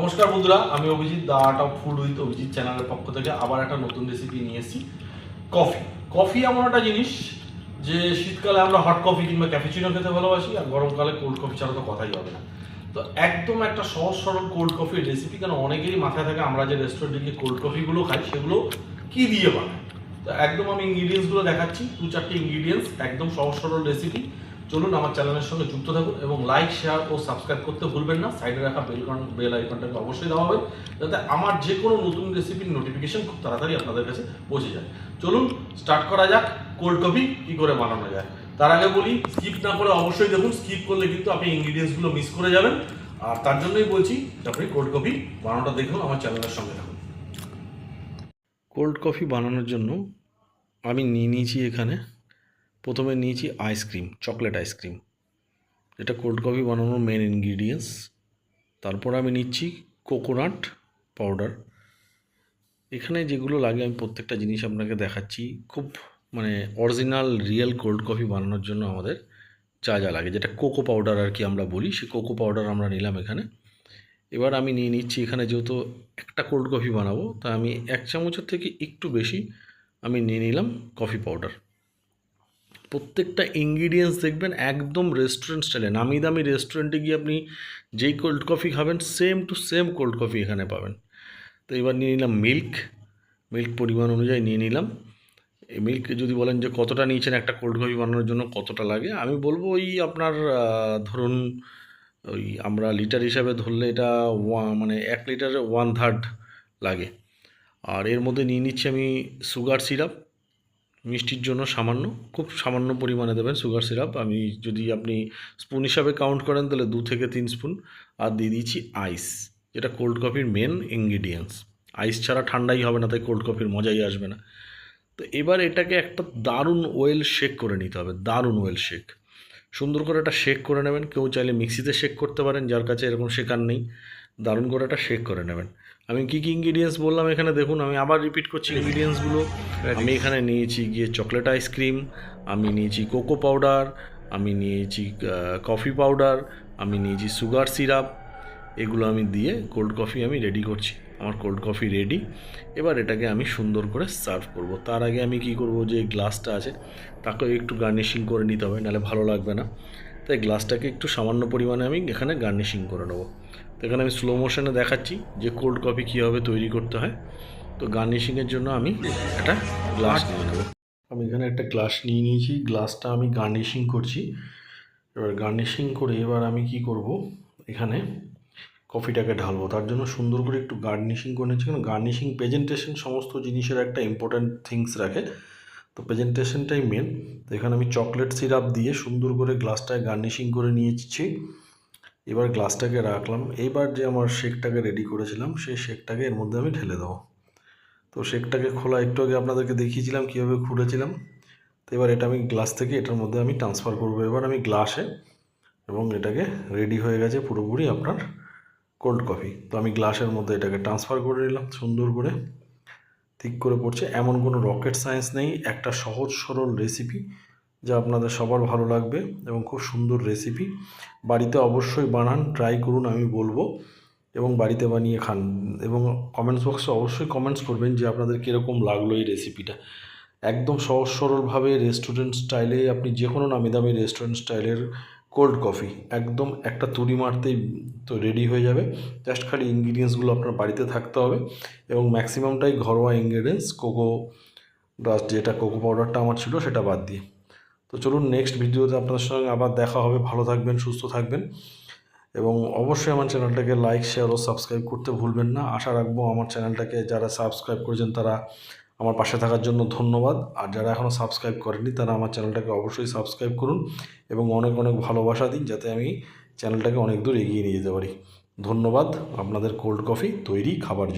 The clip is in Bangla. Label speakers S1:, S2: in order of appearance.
S1: নমস্কার বন্ধুরা, আমি Abhijit, the art of food with Abhijit চ্যানেলের পক্ষ থেকে আবার একটা নতুন রেসিপি নিয়ে এসেছি, কফি। কফি এমন একটা জিনিস যে শীতকালে আমরা হট কফি কিংবা ক্যাফেচিনো খেতে ভালোবাসি আর গরমকালে কোল্ড কফি ছাড়া তো কথাই হবে না। তো একদম একটা সহজ সরল কোল্ড কফির রেসিপি কেন অনেকেরই মাথায় থাকে আমরা যে রেস্টুরেন্টে গিয়ে কোল্ড কফিগুলো খাই, সেগুলো কি দিয়ে বানায়? তো একদম আমি ইনগ্রিডিয়েন্টসগুলো দেখাচ্ছি, দু চারটে ইনগ্রিডিয়েন্টস একদম সহজ সরল রেসিপি চলুন আমার চ্যানেলের সঙ্গে যুক্ত থাকুন এবং লাইক শেয়ার ও সাবস্ক্রাইব করতে ভুলবেন না। সাইডে রাখা বেল বেল আইকনটাকে অবশ্যই দেওয়া হবে যাতে আমার যে কোনো নতুন রেসিপির নোটিফিকেশন খুব তাড়াতাড়ি আপনাদের কাছে পৌঁছে যায়। চলুন স্টার্ট করা যাক কোল্ড কফি কী করে বানানো যায়। তার আগে বলি স্কিপ না করে অবশ্যই দেখুন স্কিপ করলে কিন্তু আপনি ইনগ্রিডিয়েন্টসগুলো মিস করে যাবেন। আর তার জন্যই বলছি আপনি কোল্ড কফি বানানোটা দেখুন আমার চ্যানেলের সঙ্গে থাকুন। কোল্ড কফি বানানোর জন্য আমি নিয়ে নিয়েছি এখানে প্রথমে নিয়েছি ice cream chocolate ice cream এটা কোল্ড কফি বানানোর মেন ইনগ্রিডিয়েন্টস তারপর আমি নিচ্ছি কোকোনাট পাউডার এখানে যেগুলো লাগে আমি প্রত্যেকটা জিনিস আপনাকে দেখাচ্ছি। খুব মানে অরিজিনাল রিয়েল কোল্ড কফি বানানোর জন্য আমাদের যা যা লাগে। যেটা কোকো পাউডার আর কি আমরা বলি, সেই কোকো পাউডার আমরা নিলাম এখানে। এবার আমি নিয়ে নিচ্ছি এখানে যেহেতু একটা কোল্ড কফি বানাবো, তা আমি এক চামচের থেকে একটু বেশি আমি নিয়ে নিলাম কফি পাউডার প্রত্যেকটা ইনগ্রিডিয়েন্টস দেখবেন একদম রেস্টুরেন্ট স্টাইলে নামি দামি রেস্টুরেন্টে গিয়ে আপনি যেই কোল্ড কফি খাবেন same to same cold coffee এখানে পাবেন। তো এবার নিয়ে নিলাম মিল্ক মিল্ক পরিমাণ অনুযায়ী নিয়ে নিলাম। এই মিল্ক যদি বলেন যে কতটা নিয়েছেন একটা কোল্ড কফি বানানোর জন্য কতটা লাগে, আমি বলব ওই আপনার ধরুন ওই আমরা লিটার হিসাবে ধরলে এটা ওয়া মানে এক লিটারে ওয়ান থার্ড লাগে। আর এর মধ্যে নিয়ে নিচ্ছি আমি সুগার সিরাপ মিষ্টির জন্য সামান্য, খুব সামান্য পরিমাণে দেবেন সুগার সিরাপ আমি যদি আপনি স্পুন হিসাবে কাউন্ট করেন, তাহলে দু থেকে তিন স্পুন আর দিয়ে দিয়েছি আইস যেটা কোল্ড কফির মেন ইনগ্রিডিয়েন্টস আইস ছাড়া ঠান্ডাই হবে না, তাই কোল্ড কফির মজাই আসবে না। তো এবার এটাকে একটা দারুণ ওয়েল শেক করে নিতে হবে, দারুণ ওয়েল শেক সুন্দর করে একটা শেক করে নেবেন। কেউ চাইলে মিক্সিতে শেক করতে পারেন, যার কাছে এরকম শেকার নেই। দারুণ করে একটা শেক করে নেবেন। আমি কী কী ইনগ্রিডিয়েন্টস বললাম এখানে দেখুন আমি আবার রিপিট করছি ইনগ্রিডিয়েন্টসগুলো আমি এখানে নিয়েছি গিয়ে চকলেট আইসক্রিম আমি নিয়েছি কোকো পাউডার আমি নিয়েছি কফি পাউডার আমি নিয়েছি সুগার সিরাপ এগুলো আমি দিয়ে কোল্ড কফি আমি রেডি করছি। আমার কোল্ড কফি রেডি এবার এটাকে আমি সুন্দর করে সার্ভ করব। তার আগে আমি কি করব যে গ্লাসটা আছে তাকেও একটু গার্নিশিং করে নিতে হবে নাহলে ভালো লাগবে না। তাই গ্লাসটাকে একটু সামান্য পরিমাণে আমি এখানে গার্নিশিং করে নেব। তো এখানে আমি স্লো মোশনে দেখাচ্ছি যে কোল্ড কফি কীভাবে তৈরি করতে হয়। তো গার্নিশিংয়ের জন্য আমি একটা গ্লাস নিয়ে নেব। আমি এখানে একটা গ্লাস নিয়ে নিয়েছি। গ্লাসটা আমি গার্নিশিং করছি। এবার গার্নিশিং করে এবার আমি কি করব? এখানে কফিটাকে ঢালবো। তার জন্য সুন্দর করে একটু গার্নিশিং করে নিচ্ছি। কারণ গার্নিশিং প্রেজেন্টেশন সমস্ত জিনিসের একটা ইম্পর্ট্যান্ট থিংস রাখে। তো প্রেজেন্টেশনটাই মেন তো এখানে আমি চকলেট সিরাপ দিয়ে সুন্দর করে গ্লাসটায় গার্নিশিং করে নিয়েছি। এবার গ্লাসটাকে রাখলাম। এইবার যে আমার শেকটাকে রেডি করেছিলাম, সেই শেকটাকে এর মধ্যে আমি ঢেলে দেবো। তো শেকটাকে খোলা, একটু আগে আপনাদেরকে দেখিয়েছিলাম কীভাবে খুঁড়েছিলাম তো এবার এটা আমি গ্লাস থেকে এটার মধ্যে আমি ট্রান্সফার করব। এবার আমি গ্লাসে এবং এটাকে রেডি হয়ে গেছে পুরোপুরি আপনার কোল্ড কফি তো আমি গ্লাসের মধ্যে এটাকে ট্রান্সফার করে নিলাম সুন্দর করে। ঠিক করে পড়ছে। এমন কোনো রকেট সায়েন্স নেই। একটা সহজ, সরল রেসিপি যা আপনাদের সবার ভালো লাগবে এবং খুব সুন্দর রেসিপি বাড়িতে অবশ্যই বানান ট্রাই করুন, আমি বলব। এবং বাড়িতে বানিয়ে খান। এবং কমেন্টস বক্সে অবশ্যই কমেন্টস করবেন যে আপনাদের কীরকম লাগল এই রেসিপিটা একদম সহজ, সরলভাবে রেস্টুরেন্ট স্টাইলে আপনি যে কোনো নামি দামি রেস্টুরেন্ট স্টাইলের কোল্ড কফি একদম একটা তুড়ি মারতেই তো রেডি হয়ে যাবে। জাস্ট খালি ইনগ্রিডিয়েন্টসগুলো আপনার বাড়িতে থাকতে হবে এবং ম্যাক্সিমামটাই ঘরোয়া ইনগ্রিডিয়েন্টস কোকো ডাস্ট যেটা কোকো পাউডারটা আমার ছিল সেটা বাদ দিয়ে। তো চলুন নেক্সট ভিডিওতে আপনাদের সঙ্গে আবার দেখা হবে। ভালো থাকবেন, সুস্থ থাকবেন এবং অবশ্যই আমার চ্যানেলটাকে লাইক শেয়ার ও সাবস্ক্রাইব করতে ভুলবেন না। আশা রাখব আমার চ্যানেলটাকে যারা সাবস্ক্রাইব করেছেন তারা আমার পাশে থাকার জন্য ধন্যবাদ। আর যারা এখনও সাবস্ক্রাইব করেনি তারা আমার চ্যানেলটাকে অবশ্যই সাবস্ক্রাইব করুন এবং অনেক অনেক ভালোবাসা দিন, যাতে আমি চ্যানেলটাকে অনেক দূর এগিয়ে নিয়ে যেতে পারি। ধন্যবাদ। আপনাদের কোল্ড কফি তৈরি খাবার।